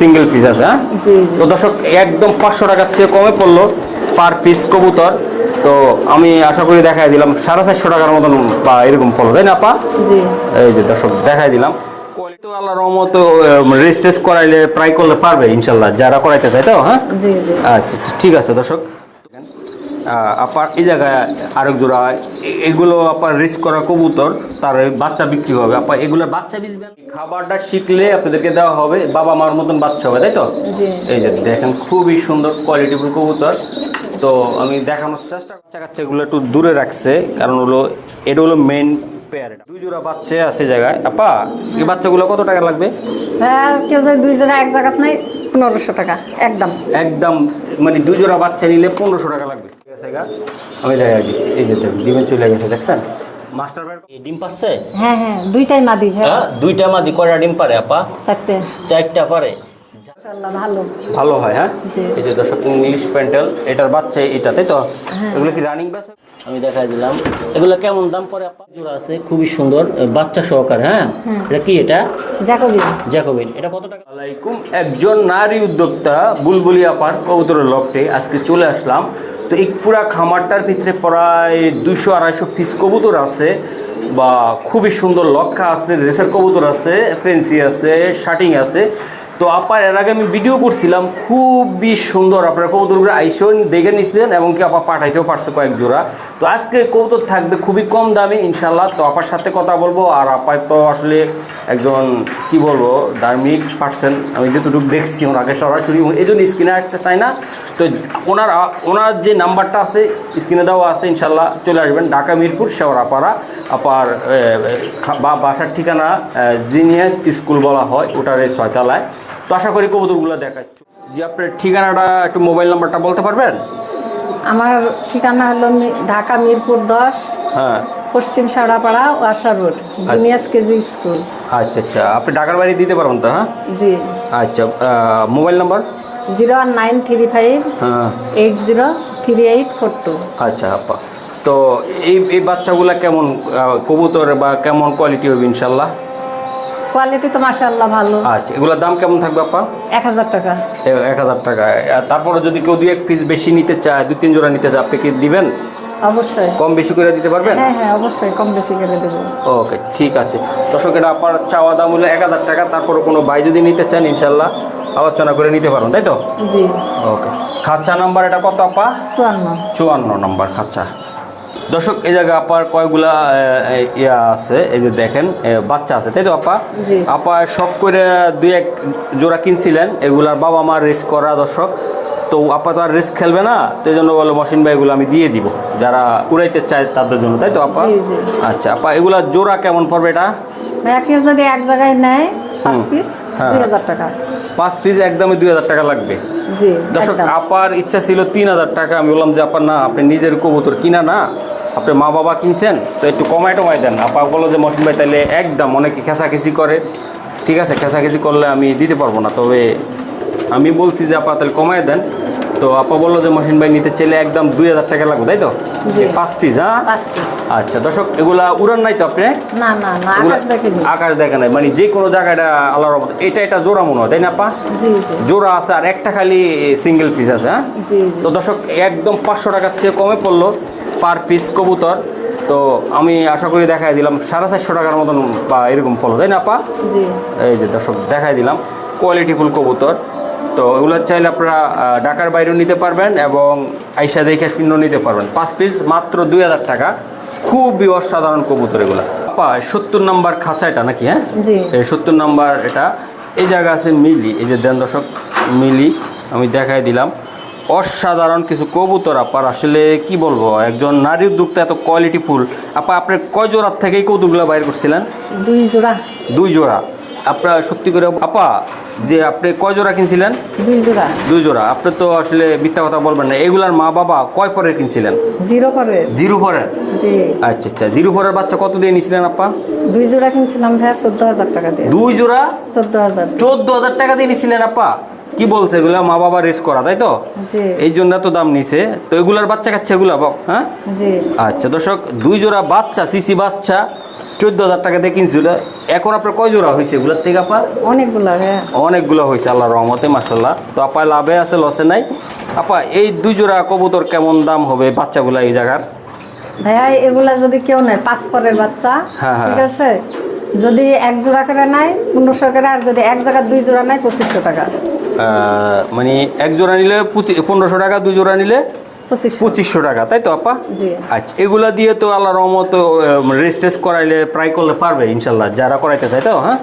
Single piece আছে হ্যাঁ? তো দর্শক একদম পাঁচশো টাকার চেয়ে কমে পড়ল পার পিস কবুতর। তো আমি আশা করি দেখাই দিলাম সাড়ে চারশো টাকার মতন বা এরকম পড়ল তাই না পা এই যে দর্শক দেখাই দিলাম। তো আল্লাহ রহমত রেজিস্ট্রেস করাইলে ট্রাই করলে পারবে ইনশাল্লাহ যারা করাইতে চায় তো হ্যাঁ? আচ্ছা আচ্ছা ঠিক আছে দর্শক। আপার এই জায়গায় আরেক জোড়া এগুলো আপার রিস্ক করা কবুতর তার বাচ্চা বিক্রি হবে। আপা এগুলো বাচ্চা বিজবেন খাবারটা শিখলে আপনাদেরকে দেওয়া হবে বাবা মার মতন বাচ্চা হবে তাই তো? এই যে দেখেন খুবই সুন্দর কোয়ালিটিফুল কবুতর। তো আমি দেখানোর চেষ্টা বাচ্চা কাচ্চা এগুলো একটু দূরে রাখছে কারণ হলো এটা হলো মেন পেয়ার দুই জোড়া বাচ্চা আছে জায়গায়। আপা এই বাচ্চাগুলো কত টাকা লাগবে? হ্যাঁ কেউ যদি দুই জোড়া এক নাই পনেরোশো টাকা একদম। একদম মানে দুই জোড়া বাচ্চা নিলে পনেরোশো টাকা লাগবে? আমি দেখা দিচ্ছি এই যে ডিমে চলে গেছে দেখছেন? মাস্টার ডিম পাচ্ছে? হ্যাঁ হ্যাঁ দুইটাই মাদি হ্যাঁ। হ্যাঁ দুইটা মাদি কয়টা ডিম পারে আপা? চারটে। চারটা পারে। ভালো। ভালো হয় হ্যাঁ? এই যে দর্শক ইংলিশ প্যান্টেল এটার বাচ্চা এটা তাই তো? এগুলো কি রানিং আমি দেখাই দিলাম। এগুলো কেমন দাম পরে আপা? জোড়া আছে খুবই সুন্দর বাচ্চা সহকার হ্যাঁ? এটা কি এটা? জ্যাকোবিন। জ্যাকোবিন। এটা কত টাকা? আলাইকুম। একজন নারী উদ্যোক্তা বুলবুলি আপার কবুতরের লকটে আজকে চলে আসলাম। তো এই পুরা খামারটার ভিতরে প্রায় দুশো আড়াইশো পিস কবুতর আছে বা খুবই সুন্দর লক্ষা আছে, রেসার কবুতর আছে, ফ্রেন্সি আছে শার্টিং আছে। তো আপার এর আগে আমি ভিডিও করছিলাম, খুবই সুন্দর আপনারা কবুতরগুলো আইসেও দেখে নিচ্ছেন এবং কি আপা পাঠাইতেও পারছে কয়েক জোড়া। তো আজকে কবুতর থাকবে খুবই কম দামে ইনশাল্লাহ তো আপার সাথে কথা বলব, আর আপার তো আসলে একজন, কি বলব, ধার্মিক পার্সন আমি যেটুকু দেখছি, ওনাকে সরাসরি এই জন্য স্ক্রিনে আসতে চাই না। তো ওনার ওনার যে নাম্বারটা আছে স্ক্রিনে দেওয়া আছে ইনশাল্লাহ চলে আসবেন। ঢাকা মিরপুর শেওড়াপাড়া আপার বা বাসার ঠিকানা জিনিয়াস স্কুল বলা হয় ওটার এই ছয়তলায়। তো আশা করি কবুতরগুলো দেখাচ্ছি। যে আপনার ঠিকানাটা একটু মোবাইল নাম্বারটা বলতে পারবেন? আমার ঠিকানা হলো ঢাকা মিরপুর দশ হ্যাঁ। পশ্চিম সাড়াপাড়া ওয়াসা রোড জুনিয়ার্স কেজি স্কুল। আচ্ছা আচ্ছা। আপনি ঢাকার বাড়ি দিতে পারবেন তো হ্যাঁ? জি। আচ্ছা mobile number? Zero one nine three five eight zero three eight four two আচ্ছা আপা। তো এই এই বাচ্চাগুলা কেমন কবুতর বা কেমন কোয়ালিটি হবে ইনশাল্লাহ কোয়ালিটি তো মাশাআল্লাহ ভালো। আচ্ছা এগুলোর দাম কেমন থাকবে আপা? এক হাজার টাকা। এক হাজার টাকা। তারপরে যদি কেউ দুই এক পিস বেশি নিতে চায় দু তিন জোড়া নিতে চায় আপনি কি দিবেন? অবশ্যই। কম বেশি করে দিতে পারবেন? হ্যাঁ হ্যাঁ অবশ্যই কম বেশি করে দেবো। ওকে ঠিক আছে। দর্শক এটা আপনার চাওয়া দাম হলো এক হাজার টাকা তারপরে কোনো ভাই যদি নিতে চান ইনশাল্লাহ আলোচনা করে নিতে পারবেন তাই তো? জি। ওকে। খাঁচা নাম্বার এটা কত আপা? চুয়ান্ন। চুয়ান্ন নম্বর খাঁচা। দর্শক এই জায়গায় আপার কয়গুলা ইয়া আছে এই যে দেখেন বাচ্চা আছে তাই তো আপা? আপা শখ করে দুই এক জোড়া কিনছিলেন এগুলার বাবা মার রেস করা দর্শক। তো আপা তো আর রেস খেলবে না তো এই জন্য বলো মশিন ভাই এগুলো আমি দিয়ে দিব। যারা উড়াইতে চায় তাদের জন্য তাই তো আপা। আচ্ছা আপা এগুলা জোড়া কেমন পড়বে এটা? ভাইয়া কেউ যদি এক জায়গায় নেয় পাঁচ পিস হ্যাঁ। দুই হাজার টাকা। পাঁচ পিস একদমই দুই হাজার টাকা লাগবে। দর্শক আপার ইচ্ছা ছিল তিন হাজার টাকা। আমি বললাম যে আপনার না আপনি নিজের কবুতর কিনা না। আপনি মা বাবা কিনছেন তো একটু কমায় টমায় দেন। আপা বলল যে মশিন ভাই তাহলে একদম অনেকে খেসাখেসি করে। ঠিক আছে খেসাখেসি করলে আমি দিতে পারব না। তবে আমি বলছি যে আপা তাহলে কমায় দেন। তো আপা বলল যে মশিন ভাই নিতে চাইলে একদম দুই হাজার টাকা লাগবে তাই তো। পাঁচ পিস হ্যাঁ আচ্ছা দর্শক এগুলা উড়ান নাই তো আপনি? না না না আকাশ নাই। মানে যে কোনো জায়গাটা আল্লাহর রহমতে এটা এটা জোড়া মনে হয় তাই না জি জোড়া আছে আর একটা খালি সিঙ্গেল পিস আছে হ্যাঁ? তো দর্শক একদম পাঁচশো টাকার চেয়ে কমে পড়ল পার পিস কবুতর। তো আমি আশা করি দেখাই দিলাম সাড়ে চারশো টাকার মতন বা এরকম পড়ল তাই না পা এই যে দর্শক দেখাই দিলাম। কোয়ালিটিফুল কবুতর। তো এগুলো চাইলে আপনারা ঢাকার বাইরেও নিতে পারবেন এবং আইসা দেখে শূন্য নিতে পারবেন। পাঁচ পিস মাত্র দুই হাজার টাকা। খুবই অসাধারণ কবুতর এগুলো। আপা সত্তর নাম্বার খাঁচা এটা নাকি হ্যাঁ? এই সত্তর নাম্বার এটা। এই জায়গা আছে মিলি এই যে দেন দর্শক মিলি আমি দেখাই দিলাম। অসাধারণ কিছু কবুতর আপার আসলে কি বলব একজন নারী উদ্যোক্তা এত কোয়ালিটি ফুল। আপা আপনার কয় জোড়ার থেকেই কৌতুকগুলো বাইর করছিলেন? দুই জোড়া। দুই জোড়া। আপনার সত্যি করে আপা যে আপনি কয় জোড়া কিনছিলেন? দুই জোড়া। দুই জোড়া। আপনি তো আসলে মিথ্যা কথা বলবেন না। এগুলার মা বাবা কয় পরে কিনছিলেন? জিরো করে জিরো পরের? জি। আচ্ছা আচ্ছা। জিরো পরের বাচ্চা কত দিয়ে নিয়েছিলেন আপা? দুই জোড়া কিনছিলাম চোদ্দ হাজার টাকা দিয়ে। দুই জোড়া? চোদ্দ হাজার চোদ্দ হাজার টাকা দিয়ে নিছিলেন আপা? কি বলছে এগুলা? মা বাবা রেস করা তাই তো? এই জন্য তো দাম নিছে। তো এগুলার বাচ্চা কাচ্চা এগুলা বাপ, হ্যাঁ? জি। আচ্ছা দর্শক দুই জোড়া বাচ্চা সিসি বাচ্চা। চোদ্দ হাজার টাকা দিয়ে কিনছিল। এখন আপনার কয় জোড়া হয়েছে এগুলোর থেকে আপা? অনেকগুলো হ্যাঁ। অনেকগুলো হয়েছে আল্লাহ রহমতে মাসাল্লাহ তো আপা লাভে আছে লসে নাই। আপা এই দুই জোড়া কবুতর কেমন দাম হবে বাচ্চাগুলা এই জায়গার? ভাইয়া এগুলা যদি কেউ নেয় পাঁচ পরের বাচ্চা হ্যাঁ, হ্যাঁ। ঠিক আছে? যদি এক জোড়া করে নেয় পনেরোশো করে আর যদি এক জায়গায় দুই জোড়া নেয় পঁচিশশো টাকা। মানে এক জোড়া নিলে পঁচিশ পনেরোশো টাকা দুই জোড়া নিলে পঁচিশশো। টাকা তাই তো আপা? আচ্ছা এগুলা দিয়ে তো আল্লাহ রহমত রেস্ট টেস্ট করাইলে প্রায় করলে পারবে ইনশাল্লাহ যারা করাইতে চায় তো হ্যাঁ?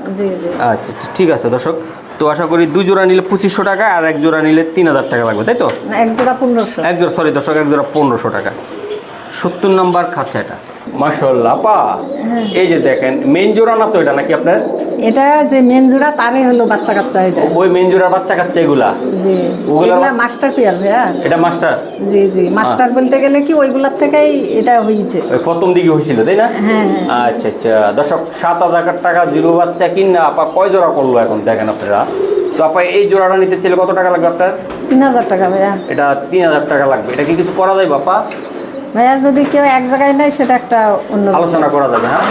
আচ্ছা আচ্ছা ঠিক আছে দর্শক। তো আশা করি দুই জোড়া নিলে পঁচিশশো টাকা আর এক জোড়া নিলে তিন হাজার টাকা লাগবে তাই তো? একজোড়া এক জোড়া পনেরোশো। এক জোড়া সরি দর্শক এক জোড়া পনেরোশো টাকা। সত্তর নম্বর খাচ্ছে এটা। পা এই যে দেখেন মেন জোড়া না তো এটা নাকি আপনার? এটা যে মেন জোড়া তারই হলো বাচ্চা কাচ্চা এটা। ওই মেন বাচ্চা কাচ্চা এগুলা? জি। ওগুলা- মাস্টার পিয়ার ভাইয়া এটা মাস্টার জি জি মাস্টার বলতে গেলে কি ওইগুলার থেকেই এটা হয়েছে ওই প্রথম দিকে হয়েছিল তাই না? হ্যাঁ হ্যাঁ। আচ্ছা আচ্ছা। দর্শক সাত হাজার টাকা জিরো বাচ্চা কিনা আপা কয় জোড়া করল এখন দেখেন আপনারা? তো আপা এই জোড়াটা নিতে চাইলে কত টাকা লাগবে আপনার? তিন হাজার টাকা ভাইয়া। এটা তিন হাজার টাকা লাগবে। এটা কি কিছু করা যায় বাপা ভাইয়া, যদি কেউ এক জায়গায় নেয়, সেটা একটা অন্য আলোচনা করা যাবে হ্যাঁ?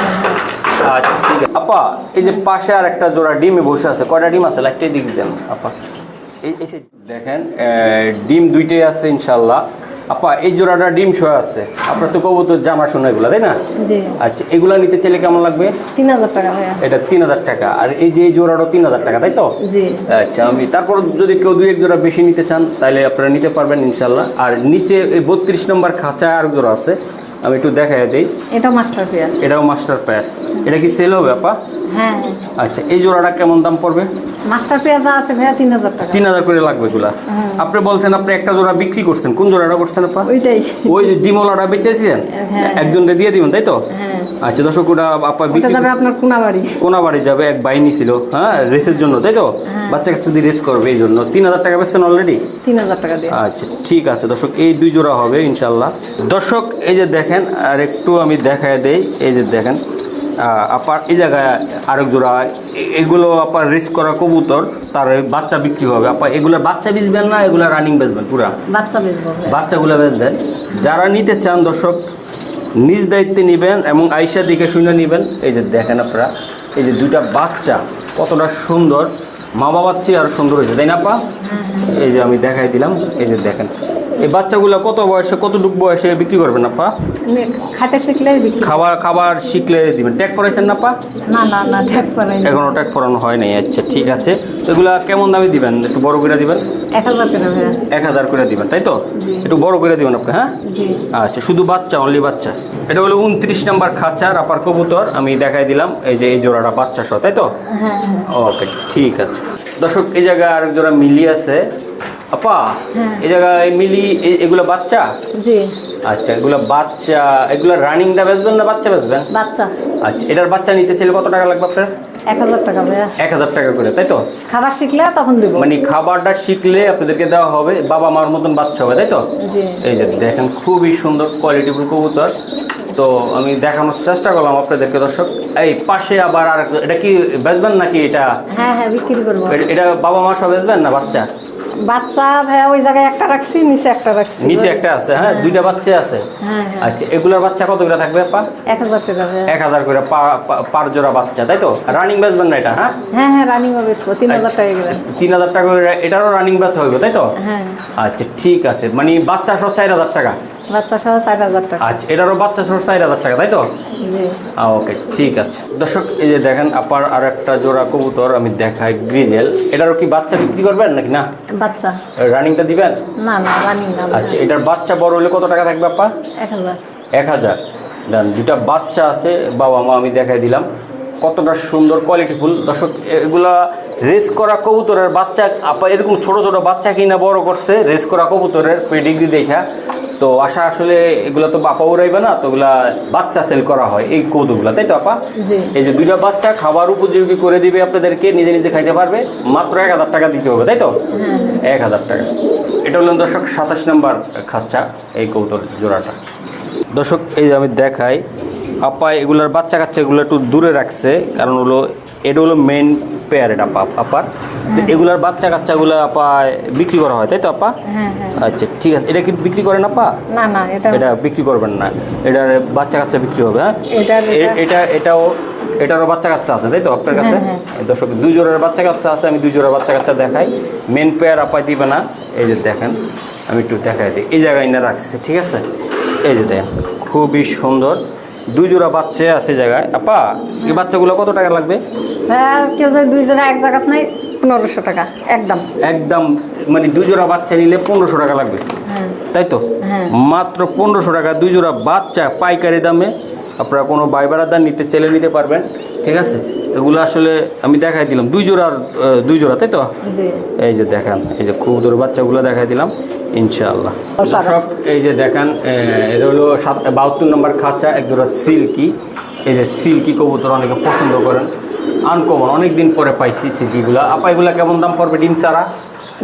আচ্ছা ঠিক আছে। আপা, এই যে পাশে আর একটা জোড়া ডিমে বসে আছে, কয়টা ডিম আছে? একটাই দিক দেন, আপা। এই দেখেন ডিম দুইটাই আছে ইনশাল্লাহ আপা এই জোড়াটা ডিম শো আছে। আপনার তো কবুতর জামা শোনা এগুলো তাই না? আচ্ছা এগুলা নিতে চাইলে কেমন লাগবে? তিন হাজার টাকা এটা তিন হাজার টাকা। আর এই যে এই জোড়াটা তিন হাজার টাকা তাই তো? আচ্ছা আমি তারপর যদি কেউ দুই এক জোড়া বেশি নিতে চান তাহলে আপনারা নিতে পারবেন ইনশাল্লাহ আর নিচে এই বত্রিশ নম্বর খাঁচা আর জোড়া আছে। আমি একটু দেখাই দিই। এটা মাস্টার পিয়ার এটাও মাস্টার প্যাড এটা কি সেল হবে আপা হ্যাঁ। আচ্ছা এই জোড়াটা কেমন দাম পড়বে? মাস্টার পেঁয়াজ আছে ভাইয়া তিন হাজার টাকা। তিন হাজার করে লাগবে এগুলা। আপনি বলছেন আপনি একটা জোড়া বিক্রি করছেন। কোন জোড়াটা করছেন আপা? ওইটাই। ওই যে ডিমলাটা বেচেছিলেন? হ্যাঁ। একজনকে দিয়ে দিবেন তাই তো? হ্যাঁ। আচ্ছা দর্শক ওটা আপা বিক্রি যাবে আপনার কোনাবাড়ি। কোনা বাড়ি যাবে এক বাইনি ছিল হ্যাঁ রেসের জন্য তাই তো? বাচ্চা কাচ্চা দিয়ে রেস করবে এই জন্য। তিন হাজার টাকা বেচছেন অলরেডি তিন হাজার টাকা দিয়ে। আচ্ছা ঠিক আছে দর্শক এই দুই জোড়া হবে ইনশাল্লাহ দর্শক এই যে দেখেন আর একটু আমি দেখায় দেই এই যে দেখেন আপার এই জায়গায় আরেক জোড়া এগুলো আপার রেস করা কবুতর তার বাচ্চা বিক্রি হবে। আপা এগুলো বাচ্চা বেচবেন না এগুলো রানিং বেচবেন পুরা? বাচ্চা বেচবো বাচ্চাগুলো বেচবেন। যারা নিতে চান দর্শক নিজ দায়িত্বে নেবেন এবং আইসা দিকে শুনে নেবেন। এই যে দেখেন আপনারা এই যে দুইটা বাচ্চা কতটা সুন্দর। মা বাবার চেয়ে আর সুন্দর হয়েছে তাই না পা এই যে আমি দেখাই দিলাম এই যে দেখেন। এই বাচ্চাগুলো কত বয়সে কতটুকু বয়সে বিক্রি করবেন না পা এমনি শিখলে বিক্রি। খাবার খাবার শিখলে দিবেন। ট্যাগ পড়াইছেন না পা না না না ঠেক পারাই এখনও ট্যাগ পড়ানো হয় নাই। আচ্ছা ঠিক আছে। তো এগুলা কেমন দামে দিবেন? একটু বড় করে দিবেন? এক হাজার এক হাজার করে দিবেন তাই তো? একটু বড় করে দিবেন আপনি হ্যাঁ? জি। আচ্ছা শুধু বাচ্চা অনলি বাচ্চা। এটা হলো উনত্রিশ নাম্বার খাঁচার আপার কবুতর। আমি দেখাই দিলাম এই যে এই জোড়াটা বাচ্চা সহ তাই তো? হ্যাঁ হ্যাঁ। ওকে ঠিক আছে। দর্শক এই জায়গায় আরেক জোড়া মিলি আছে। আপা হ্যাঁ। এই জায়গায় মিলি এগুলো বাচ্চা? জি। আচ্ছা এগুলো বাচ্চা এগুলো রানিংটা বেচবেন না বাচ্চা বেচবেন? বাচ্চা। আচ্ছা এটার বাচ্চা নিতে চাইলে কত টাকা লাগবে আপনার? এক হাজার টাকা ভাইয়া। এক হাজার টাকা করে তাই তো? খাবার শিখলে তখন দিব। মানে খাবারটা শিখলে আপনাদেরকে দেওয়া হবে বাবা মার মতন বাচ্চা হবে তাই তো? এই যে দেখেন খুবই সুন্দর কোয়ালিটিফুল কবুতর। তো আমি দেখানোর চেষ্টা করলাম আপনাদেরকে দর্শক। এই পাশে আবার আর এটা কি বেচবেন নাকি এটা? হ্যাঁ হ্যাঁ বিক্রি করব। এটা বাবা মা সব বেচবেন না বাচ্চা? বাচ্চা ভাইয়া ওই জায়গায় একটা রাখছি নিচে একটা রাখছি। নিচে একটা আছে হ্যাঁ? দুইটা বাচ্চা আছে? হ্যাঁ হ্যাঁ। আচ্ছা এগুলোর বাচ্চা কত করে থাকবে আপা? টাকা করে পার জোড়া বাচ্চা তাই তো? রানিং এটা হ্যাঁ? হ্যাঁ হ্যাঁ রানিং হাজার টাকা করে। টাকা করে এটারও রানিং ব্যাচ হবে তাই তো? হ্যাঁ। আচ্ছা ঠিক আছে। মানে বাচ্চা সহ চার হাজার টাকা। বাচ্চা সহ চার হাজার টাকা। আচ্ছা এটারও বাচ্চা সহ চার হাজার টাকা তাই তো? ওকে ঠিক আছে। দর্শক এই যে দেখেন আপার আর একটা জোড়া কবুতর আমি দেখাই গ্রিজেল এটারও কি বাচ্চা বিক্রি করবেন নাকি না? বাচ্চা। রানিংটা দিবেন? না না রানিং না আচ্ছা এটার বাচ্চা বড় হলে কত টাকা থাকবে আপা? এক হাজার। এক হাজার। দেন দুটা বাচ্চা আছে বাবা মা আমি দেখাই দিলাম। কতটা সুন্দর কোয়ালিটিফুল দর্শক এগুলা রেস করা কবুতরের বাচ্চা আপা এরকম ছোট ছোট বাচ্চা কিনা বড় করছে রেস করা কবুতরের পেডিগ্রি দেখা। তো আশা আসলে এগুলো তো বাপা উড়াইবে না তো ওগুলা বাচ্চা সেল করা হয় এই কৌতুকগুলা তাই তো আপা? এই যে দুইটা বাচ্চা খাবার উপযোগী করে দিবে আপনাদেরকে নিজে নিজে খাইতে পারবে মাত্র এক হাজার টাকা দিতে হবে তাই তো? হ্যাঁ। এক হাজার টাকা। এটা হলো দর্শক সাতাশ নাম্বার খাচ্চা এই কৌতর জোড়াটা। দর্শক এই যে আমি দেখাই আপা এগুলার বাচ্চা কাচ্চা এগুলো একটু দূরে রাখছে কারণ হলো এটা হলো মেন পেয়ার এটা আপা আপার তো এগুলার বাচ্চা কাচ্চাগুলো আপা বিক্রি করা হয় তাই তো আপা? হ্যাঁ হ্যাঁ। আচ্ছা ঠিক আছে। এটা কি বিক্রি করেন আপা? না না এটা এটা বিক্রি করবেন না। এটার বাচ্চা কাচ্চা বিক্রি হবে হ্যাঁ? এটা এটাও এটারও বাচ্চা কাচ্চা আছে তাই তো আপনার কাছে? হ্যাঁ, দর্শক দুই জোড়ার বাচ্চা কাচ্চা আছে আমি দুই জোড়া বাচ্চা কাচ্চা দেখাই। মেন পেয়ার আপাই দিবে না। এই যে দেখেন আমি একটু দেখাই দিই। এই জায়গায় না রাখছে ঠিক আছে? এই যে দেখেন খুবই সুন্দর। দুই জোড়া বাচ্চা আছে জায়গায়। আপা এই বাচ্চাগুলো কত টাকা লাগবে? হ্যাঁ কেউ যদি দুই জোড়া এক জায়গাত নাই পনেরোশো টাকা একদম। একদম মানে দুই জোড়া বাচ্চা নিলে পনেরোশো টাকা লাগবে। হ্যাঁ। তাই তো? হ্যাঁ। মাত্র পনেরোশো টাকা দুই জোড়া বাচ্চা পাইকারি দামে। আপনারা কোনো বাই বারাদার নিতে চেলে নিতে পারবেন ঠিক আছে? এগুলো আসলে আমি দেখাই দিলাম। দুই জোড়ার দুই জোড়া তাই তো? এই যে দেখান এই যে কবুতর বাচ্চাগুলো দেখাই দিলাম। ইনশাআল্লাহ। সাদা। দর্শক এই যে দেখেন এটা হলো সাত বাহাত্তর নম্বর খাঁচা এক জোড়া সিল্কি। এই যে সিল্কি কবুতর অনেকে পছন্দ করেন। আনকমন অনেক দিন পরে পাইছি সিল্কিগুলো। আপা এগুলো কেমন দাম পড়বে ডিম চারা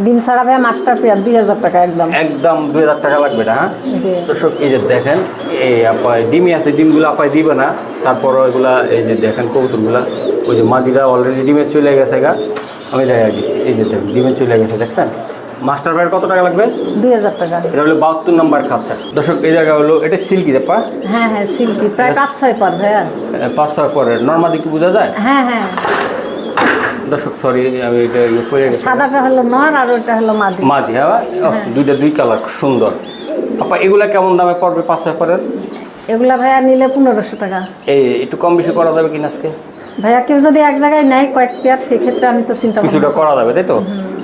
ডিম ছাড়া ভাই মাস্টার পেয়ার দুই হাজার টাকা একদম। একদম দুই হাজার টাকা লাগবে এটা হ্যাঁ? জি। দর্শক এই যে দেখেন এই আপায় ডিমই আছে ডিমগুলো আপায় দিবে না। তারপর ওইগুলা এই যে দেখেন কবুতরগুলা ওই যে মাদিরা অলরেডি ডিমে চলে গেছে গা। আমি দেখা দিচ্ছি এই যে দেখেন ডিমে চলে গেছে দেখছেন? মাস্টার ভাইয়ের কত টাকা লাগবে? দুই হাজার টাকা। এটা হলো বাহাত্তর নাম্বার খাঁচা দর্শক এই জায়গা হলো এটা সিল্কি পা? হ্যাঁ হ্যাঁ সিল্কি। প্রায় পাঁচ ছয় পার ভাইয়া। পাঁচ ছয় পরে নর্মাদি কি বোঝা যায়? হ্যাঁ হ্যাঁ। দর্শক সরি আমি এটা ইয়ে করে গেছি। সাদাটা হলো নর আর ওইটা হলো মাদি। মাদি হ্যাঁ দুইটা দুই কালার সুন্দর। আপা এগুলা কেমন দামে পড়বে পাঁচ ছয় পরের এগুলা ভাইয়া নিলে পনেরোশো টাকা। এই একটু কম বেশি করা যাবে কিনা আজকে? ভাইয়া কেউ যদি এক জায়গায় নেয় কয়েক পেয়ার সেক্ষেত্রে আমি তো চিন্তা কিছুটা করা যাবে তাই তো?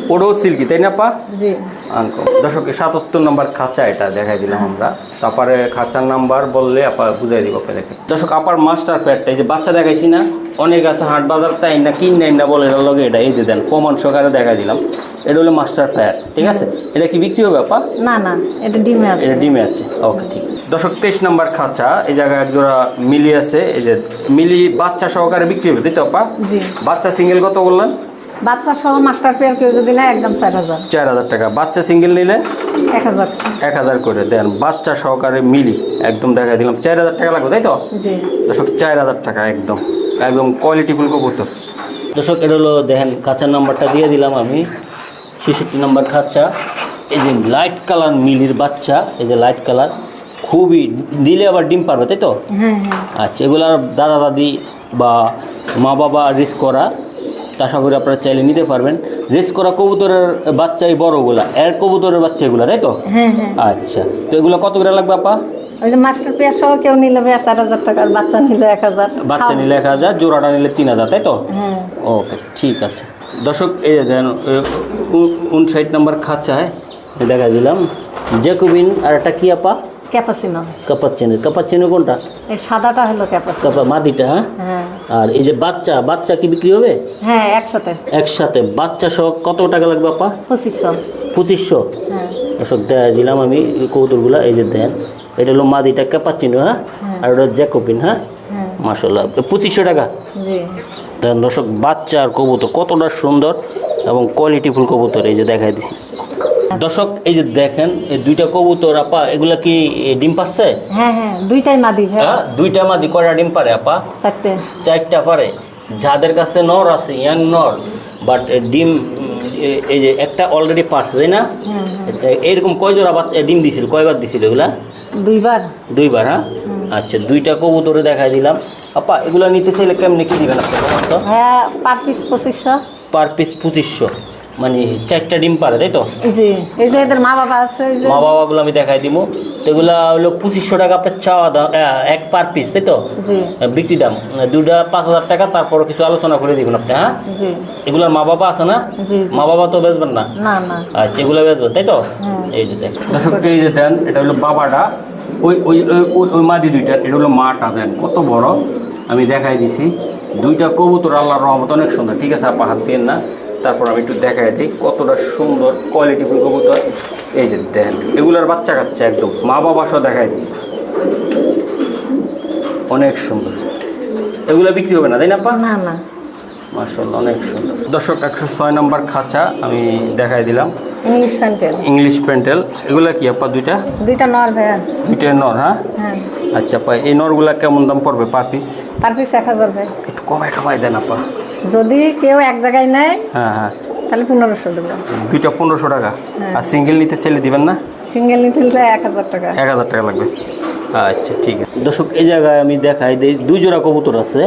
ওটাও সিল্কি তাই না পা? জি। আনকো দর্শক সাতাত্তর নম্বর খাঁচা এটা দেখাই দিলাম আমরা। তারপরে খাঁচার নাম্বার বললে আপা বুঝাই দিব আপনাদেরকে। দর্শক আপার মাস্টার প্যাডটা এই যে বাচ্চা দেখাইছি না অনেক আছে হাট বাজার তাই না কিন নাই না বলে এটার লগে এটা এই যে দেন প্রমাণ সহকারে দেখাই দিলাম। এটা হলো মাস্টার প্যাড ঠিক আছে? এটা কি বিক্রি হবে আপা? না না এটা ডিমে আছে। এটা ডিমে আছে ওকে ঠিক আছে। দর্শক তেইশ নম্বর খাঁচা এই জায়গায় এক জোড়া মিলি আছে এই যে মিলি বাচ্চা সহকারে বিক্রি হবে তাই তো আপা? বাচ্চা সিঙ্গেল কত বললেন? বাচ্চা সহ মাস্টার পেয়ার কেউ যদি নেয় একদম চার হাজার। চার হাজার টাকা। বাচ্চা সিঙ্গেল নিলে? এক হাজার। এক হাজার করে দেন বাচ্চা সহকারে মিলি একদম দেখাই দিলাম। চার হাজার টাকা লাগবে তাই তো? দর্শক চার হাজার টাকা একদম। একদম কোয়ালিটিফুল কবুতর। দর্শক এটা হলো দেখেন খাঁচার নাম্বারটা দিয়ে দিলাম আমি। ছেষট্টি নাম্বার খাঁচা। এই যে লাইট কালার মিলির বাচ্চা এই যে লাইট কালার খুবই দিলে আবার ডিম পারবে তাই তো? হ্যাঁ হ্যাঁ। আচ্ছা এগুলার দাদা দাদি বা মা বাবা রিস্ক করা। তা আশা করি আপনারা চাইলে নিতে পারবেন। রেস করা কবুতরের বাচ্চা এই বড়গুলা এর কবুতরের বাচ্চা এগুলা তাই তো? হ্যাঁ হ্যাঁ। আচ্ছা তো এগুলো কত করে লাগবে আপা? ওই যে মাস্টার পেয়ার সহ কেউ নিলে চার হাজার টাকা আর বাচ্চা নিলে এক হাজার। বাচ্চা নিলে এক হাজার জোড়াটা নিলে তিন হাজার তাই তো? হ্যাঁ। ওকে ঠিক আছে। দর্শক এই যে দেন উনষাট নম্বর খাঁচায় দেখা দিলাম। জেকুবিন আর একটা কি আপা? ক্যাপাসিনো কোনটা? এই সাদাটা হলো ক্যাপাসিনো কাপা মাদিটা হ্যাঁ? হ্যাঁ। আর এই যে বাচ্চা বাচ্চা কি বিক্রি হবে? হ্যাঁ একসাথে। একসাথে। বাচ্চা সহ কত টাকা লাগবে আপা? পঁচিশশো। পঁচিশশো? হ্যাঁ। দিলাম আমি এই এই যে দেন। এটা হলো মাদিটা কাপাচ্ছিনো হ্যাঁ? আর ওটা জ্যাকোপিন হ্যাঁ? হ্যাঁ। মাসাল্লাহ পঁচিশশো টাকা? দর্শক বাচ্চা আর কবুতর কতটা সুন্দর এবং কোয়ালিটিফুল কবুতর এই যে দেখাই দিছি। দর্শক এই যে দেখেন এই দুইটা কবুতর আপা এগুলা কি ডিম পাচ্ছে হ্যাঁ হ্যাঁ দুইটাই মাদি ভাই হ্যাঁ দুইটা মাদি কয়টা ডিম পারে আপা? চারটে। চারটা পারে যাদের কাছে নর আছে ইয়াং নর বাট ডিম এই যে একটা অলরেডি পারছে তাই না? এ- এরকম কয় জোড়া বাচ্চা ডিম দিছিল কয়বার দিছিল এগুলা? দুইবার। দুইবার হ্যাঁ? আচ্ছা দুইটা কবুতরে দেখাই দিলাম। আপা এগুলা নিতে চাইলে কেমনি কি দিবেন আপনি তো? হ্যাঁ পার পিস পঁচিশশো। পার পিস পঁচিশশো। মানে চারটা ডিম পারে তাই তো? জি এই যে এদের মা বাবা আছে মা বাবাগুলো আমি দেখাই দিব তো এগুলা হলো পঁচিশশো টাকা আপনার চাওয়া দাম এক পার পিস তাই তো? বিক্রি দাম। দুটা পাঁচ হাজার টাকা তারপর কিছু আলোচনা করে দিবেন আপনি হ্যাঁ? জি। এগুলার মা বাবা আছে না? মা বাবা তো বেচবেন না? না না। আচ্ছা এগুলো বেচবেন তাই তো? হ্যাঁ। এই যে দেখ এই যে দেন এটা হলো বাবাটা। ওই ওই ওই- ওই ওই মাদি দুইটা এটা হলো মাটা দেন। কত বড়? আমি দেখাই দিছি। দুইটা কবুতর আল্লাহর রহমত অনেক সুন্দর। ঠিক আছে আপা হাত দিয়ে না। তারপর আমি একটু দেখাই দিই কতটা সুন্দর কোয়ালিটিফুল কবুতর। এই যে দেন এগুলার বাচ্চা কাচ্চা একদম। মা বাবা সহ দেখাই দিচ্ছে অনেক সুন্দর। এগুলো বিক্রি হবে না তাই না আপা? না না। অনেক সুন্দর। দর্শক একশো ছয় নম্বর খাঁচা আমি দেখাই দিলাম। ইংলিশ প্যান্টেল ইংলিশ প্যান্টেল এগুলা কি আপা দুইটা? দুইটা নর ভাইয়া। দুইটা নর হ্যাঁ? হ্যাঁ। আচ্ছা আপা এই নরগুলা কেমন দাম পড়বে পার পিস? পার পিস এক হাজার ভাই। একটু কমাই টমাই দেন আপা। যদি কেউ এক জায়গায় নেয় হ্যাঁ হ্যাঁ। তাহলে পনেরোশো দেবো। দুইটা পনেরোশো টাকা। আর সিঙ্গেল নিতে চাইলে দিবেন না? সিঙ্গেল নিতে নিলে এক হাজার টাকা। এক হাজার টাকা লাগবে। আচ্ছা ঠিক আছে। দর্শক এই জায়গায় আমি দেখাই দিই দুই জোড়া কবুতর আছে।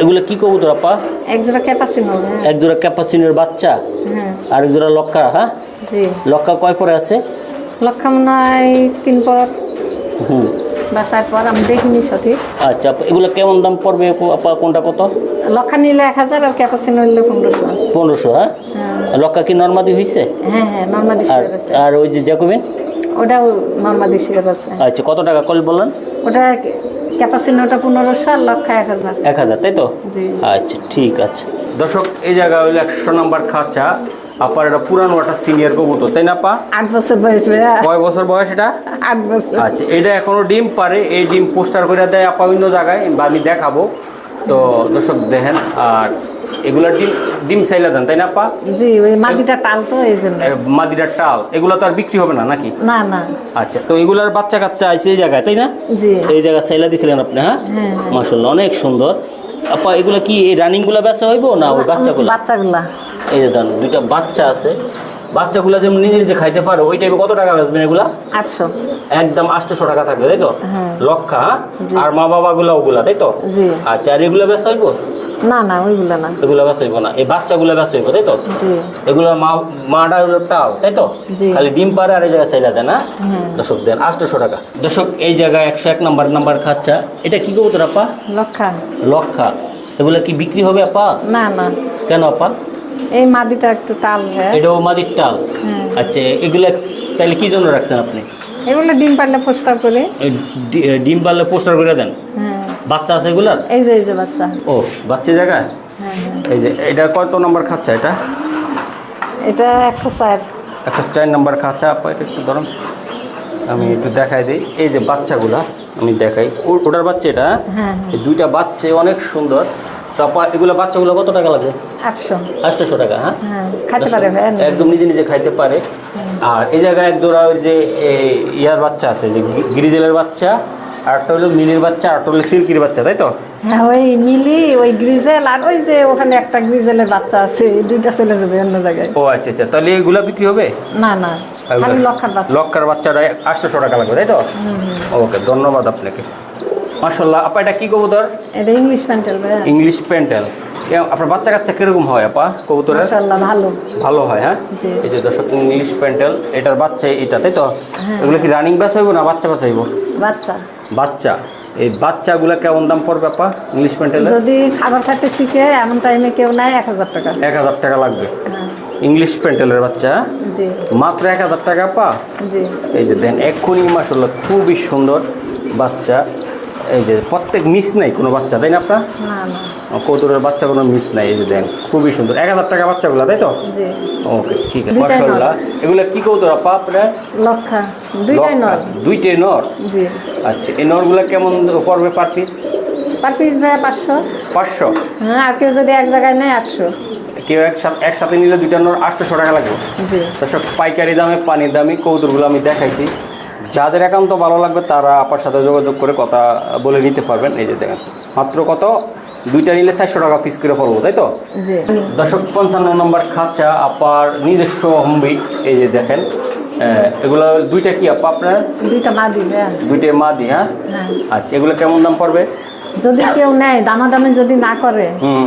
এগুলো কি কবুতর আপা? এক জোড়া ক্যাপাসিন হবে এক জোড়া ক্যাপাচিনের বাচ্চা? হ্যাঁ। আর এক জোড়া লক্কা হ্যাঁ? জি। লক্কা কয় পরে আছে? লক্ষা মনে হয় তিন পর। হুম। বা চার পর আমি দেখিনি সঠিক। আচ্ছা এগুলো কেমন দাম পড়বে আপা? কোনটা কত? লক্ষা নিলে এক হাজার আর ক্যাপাসিন নিলে পনেরোশো। পনেরোশো হ্যাঁ? হ্যাঁ। লক্কা কি নর্মাদি হয়েছে হ্যাঁ হ্যাঁ নর্মাদি আর ওই যে জ্যাকোবিন? ওটাও নর্মাদি শিকার আছে। আচ্ছা কত টাকা কল বললেন? ওটা ক্যাপাসিন ওটা পনেরোশো আর লক্ষা এক হাজার। এক হাজার তাই তো? আচ্ছা ঠিক আছে। দর্শক এই জায়গায় হইল একশো নাম্বার খাঁচা। আপার এটা পুরানো একটা সিনিয়র কবুতর তাই না পা আট বছর বয়স ভাইয়া। কয় বছর বয়স এটা? আট বছর। আচ্ছা এটা এখনও ডিম পারে এই ডিম পোস্টার করে দেয় আপা অন্য জায়গায় বা আমি দেখাবো। তো দর্শক দেখেন আর এগুলা ডিম ডিম চাইলা দেন তাই না আপা? জি ওই মাটিটা টাল তো এই জন্য। মাদিরার টাল এগুলো তো আর বিক্রি হবে না নাকি? না না। আচ্ছা তো এগুলার বাচ্চা কাচ্চা আছে এই জায়গায় তাই না? জি। এই জায়গায় চাইলা দিছিলেন আপনি হ্যাঁ? হ্যাঁ মাসাল্লাহ অনেক সুন্দর। আপা এগুলো কি এই রানিংগুলো বেচা হইব না ওই বাচ্চাগুলো? বাচ্চাগুলা। এই যে দেন দুইটা বাচ্চা আছে। বাচ্চাগুলো যেমন নিজে নিজে খাইতে পারো ওই টাইপে কত টাকা বেচবেন এগুলা? আটশো। একদম আটশোশো টাকা থাকবে তাই তো? হ্যাঁ। লক্ষা হ্যাঁ? আর মা বাবাগুলো ওগুলা তাই তো? আচ্ছা আর এগুলো বেচা হইব? না না ওইগুলা না। এগুলো না। এই বাচ্চাগুলো বেচা তাই তো? এগুলো মা মাটা হলো টাও তাই তো? খালি ডিম পারে আর এই জায়গায় চাইলা দেয় না? হ্যাঁ। দর্শক দেন আটশোশো টাকা। দর্শক এই জায়গায় একশো এক নাম্বার নাম্বার খাচ্ছা এটা কি করব তোর আপা? লক্ষা। লক্ষা। এগুলো কি বিক্রি হবে আপা? না না। কেন আপা? এই মাদিটা একটু টাল এটাও মাদির টাল হ্যাঁ। আচ্ছা এগুলো তাহলে কি জন্য রাখছেন আপনি? এগুলো ডিম পারলে পোস্টার করে। ডিম পারলে পোস্টার করে দেন? হ্যাঁ। বাচ্চা আছে এগুলার এই যে এই যে বাচ্চা। ও বাচ্চা জায়গায়? হ্যাঁ হ্যাঁ। এই যে এটা কত নম্বর খাচ্ছা এটা? এটা একশো চার। একশো চার নম্বর খাঁচা আপা এটা একটু ধরুন। আমি একটু দেখাই দিই। এই যে বাচ্চাগুলা আমি দেখাই। ওটার বাচ্চা এটা হ্যাঁ? এই দুইটা বাচ্চা অনেক সুন্দর। তো আপা এগুলো বাচ্চাগুলো কত টাকা লাগবে আটশো। আটশোশো টাকা হ্যাঁ? খাইতে পারে একদম নিজে নিজে খাইতে পারে। আর এই জায়গায় এক জোড়া যে ইয়ার বাচ্চা আছে যে গিরিজেলের বাচ্চা। আর একটা হলো মিলির বাচ্চা আর হলো সিল্কির বাচ্চা তাই তো? হ্যাঁ ওই মিলি ওই গ্রিজেল আর ওই যে ওখানে একটা গ্রিজেলের বাচ্চা আছে দুইটা চলে যাবে অন্য জায়গায়। ও আচ্ছা আচ্ছা তাহলে এগুলা বিক্রি হবে? না না খালি লক্ষার বাচ্চা। লক্ষার বাচ্চাটা আটশোশো টাকা লাগবে তাই তো? ওকে ধন্যবাদ আপনাকে। মার্শাল্লাহ আপা এটা কি কবুতর? এটা ইংলিশ প্যান্টেল ভাই ইংলিশ প্যান্টেল। আপনার বাচ্চা কাচ্চা কীরকম হয় আপা কবুতরের? ভালো। ভালো হয় হ্যাঁ? এই যে দর্শক ইংলিশ প্যান্টেল এটার বাচ্চা এটা তাই তো? হ্যাঁ। এগুলো কি রানিং ব্যাস হইব না বাচ্চা বাস হইব? বাচ্চা। বাচ্চা এই বাচ্চাগুলো কেমন দাম পড়বে আপা ইংলিশ প্যান্টেলের যদি খাবার খাইতে শিখে এমন টাইমে কেউ নেয় এক হাজার টাকা। এক হাজার টাকা লাগবে। ইংলিশ প্যান্টেলের বাচ্চা হ্যাঁ? জি। মাত্র এক হাজার টাকা আপা? জি। এই যে দেন এক্ষুনি মাসাল্লাহ খুবই সুন্দর বাচ্চা। এই যে প্রত্যেক মিস নাই কোনো বাচ্চা তাই না আপনার না না। কৌতুরের বাচ্চা কোনো মিস নাই এই যে দেন খুবই সুন্দর। এক হাজার টাকা বাচ্চাগুলো তাই তো? জি। ওকে ঠিক আছে মাসাল্লাহ এগুলো কি কৌতুর আপা আপনার লক্ষা। দুইটাই নর। দুইটাই নর? জি। আচ্ছা এই নরগুলো কেমন পড়বে পার পিস পার পিস ভাই পাঁচশো। পাঁচশো? হ্যাঁ আর কেউ যদি এক জায়গায় নেয় আটশো। কেউ একসাথে একসাথে নিলে দুইটা নর আটশোশো টাকা লাগবে। জি। দর্শক পাইকারি দামে পানির দামি কৌতুরগুলো আমি দেখাইছি। যাদের একান্ত ভালো লাগবে তারা আপার সাথে যোগাযোগ করে কথা বলে নিতে পারবেন। এই যে দেখেন মাত্র কত? দুইটা নিলে চারশো টাকা পিস করে পড়ব তাই তো? জি। দর্শক পঞ্চান্ন নম্বর খাঁচা আপার নিজস্ব হম্বি এই যে দেখেন এগুলো দুইটা কি আপা আপনার? দুইটা মা দিবে দুইটা মা দি হ্যাঁ? হ্যাঁ। আচ্ছা এগুলো কেমন দাম পড়বে? যদি কেউ নেয় দামাদামি যদি না করে হুম।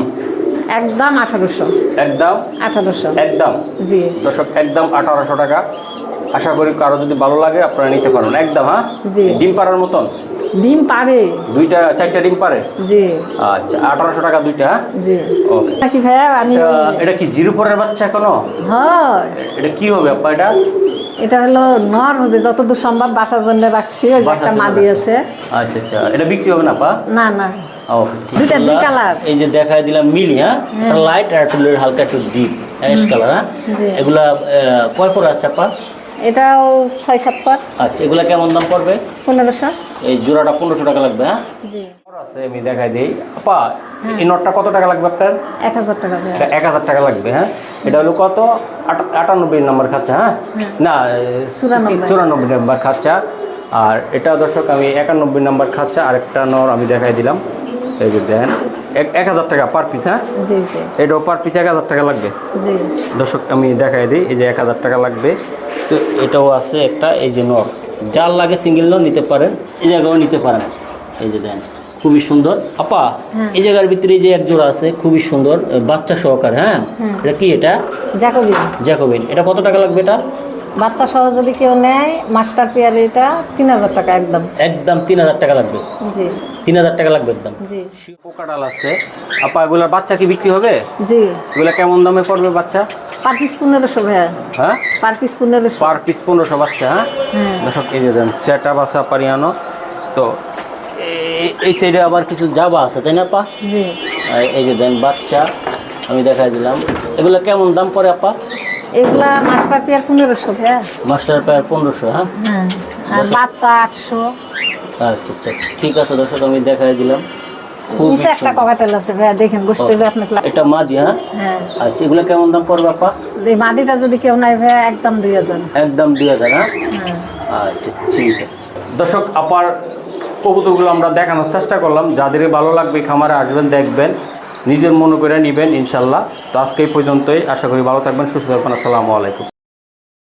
একদম আঠারোশো। একদম? আঠারোশো। একদম? জি। দর্শক একদম আঠারোশো টাকা। আশা করি কারও যদি ভালো লাগে আপনারা নিতে পারেন একদম হ্যাঁ। ডিম পাড়ার মতন? ডিম পারে দুইটা চারটা ডিম পারে জি। আচ্ছা আঠারোশো টাকা দুইটা হ্যাঁ? জি। ওকে নাকি ভাইয়া আমি এটা- কি জিরো পরের বাচ্চা এখনও? হয়। এটা কি হবে আপা এটা? এটা হলো নর হবে যতদূর সম্ভব বাসার জন্য রাখছি ওই একটা বাসার মা দিয়েছে। আচ্ছা আচ্ছা। এটা বিক্রি হবে না আপা না না। ওকে দুইটা দুই কালার। এই যে দেখাই দিলাম মিলি হ্যাঁ? লাইট আর একটু হালকা একটু ডিপ অ্যাশ কালার হ্যাঁ? এগুলা আহ, কয় পরে আছে আপা এটাও ছয় সাত পর আচ্ছা এগুলা কেমন দাম পড়বে? পনেরোশো। এই জোড়াটা পনেরোশো টাকা লাগবে হ্যাঁ? আছে আমি দেখাই দিই। আপা এই নটটা কত টাকা লাগবে আপনার? এক হাজার টাকা এক হাজার টাকা লাগবে হ্যাঁ? এটা হলো কত? আট- আটানব্বই নম্বর খাচ্ছা হ্যাঁ? না চুরানব্বই। নম্বর খাচ্ছা। আর এটা দর্শক আমি একানব্বই নম্বর খাচ্ছা আরেকটা নর আমি দেখাই দিলাম। এই যে দেন এক হাজার টাকা পার পিস হ্যাঁ? এটাও পার পিস এক হাজার টাকা লাগবে। জি। দর্শক আমি দেখাই দিই এই যে এক হাজার টাকা লাগবে। তো এটাও আছে একটা এই যে নর। যার লাগে সিঙ্গেল নর নিতে পারেন এই জায়গাও নিতে পারেন। এই যে দেন খুবই সুন্দর। আপা এই জায়গার ভিতরে যে এক জোড়া আছে খুবই সুন্দর বাচ্চা সহকার হ্যাঁ? এটা কি এটা? জ্যাকোবি জ্যাকোবিন। এটা কত টাকা লাগবে এটা? বাচ্চা সহ যদি কেউ নেয় মাস্টার পেয়ার এটা তিন হাজার টাকা একদম। একদম তিন হাজার টাকা লাগবে। জি। তিন হাজার টাকা লাগবে একদম। জি। পোকাডাল আছে। আপা এগুলোর বাচ্চা কি বিক্রি হবে? জি। এগুলো কেমন দামে পড়বে বাচ্চা? পার পিস পনেরোশো ভাইয়া। হ্যাঁ? পার পিস পনেরোশো। পার পিস পনেরোশো বাচ্চা হ্যাঁ? হ্যাঁ। দর্শক এই যে দেন চেটা বাসা পারিয়ানো তো এই- সাইডে আবার কিছু জাবা আছে তাই না আপা? এই যে দেন বাচ্চা আমি দেখাই দিলাম। এগুলো কেমন দাম পড়ে আপা? এগুলা মাস্টার পেয়ার পনেরোশো ভাইয়া। মাস্টার পায়ার পনেরোশো হ্যাঁ? হ্যাঁ। বাচ্চা আটশো। আচ্ছা আচ্ছা। ঠিক আছে দর্শক আমি দেখাই দিলাম। নিচে একটা ককাটেল আছে ভাইয়া দেখেন গোষ্ঠী যে আপনাকে এটা মাদি হ্যাঁ? হ্যাঁ। আচ্ছা এগুলো কেমন দাম পড়বে আপা? এই মাদিটা যদি কেউ নাই ভাইয়া একদম দুই হাজার। একদম দুই হাজার হ্যাঁ। আচ্ছা ঠিক আছে। দর্শক আপার কবুতরগুলো আমরা দেখানোর চেষ্টা করলাম। যাদের ভালো লাগবে খামারে আসবেন দেখবেন নিজের মনে করে নেবেন ইনশাল্লাহ। তো আজকে এই পর্যন্তই। আশা করি ভালো থাকবেন সুস্থ থাকবেন। আসসালামু আলাইকুম।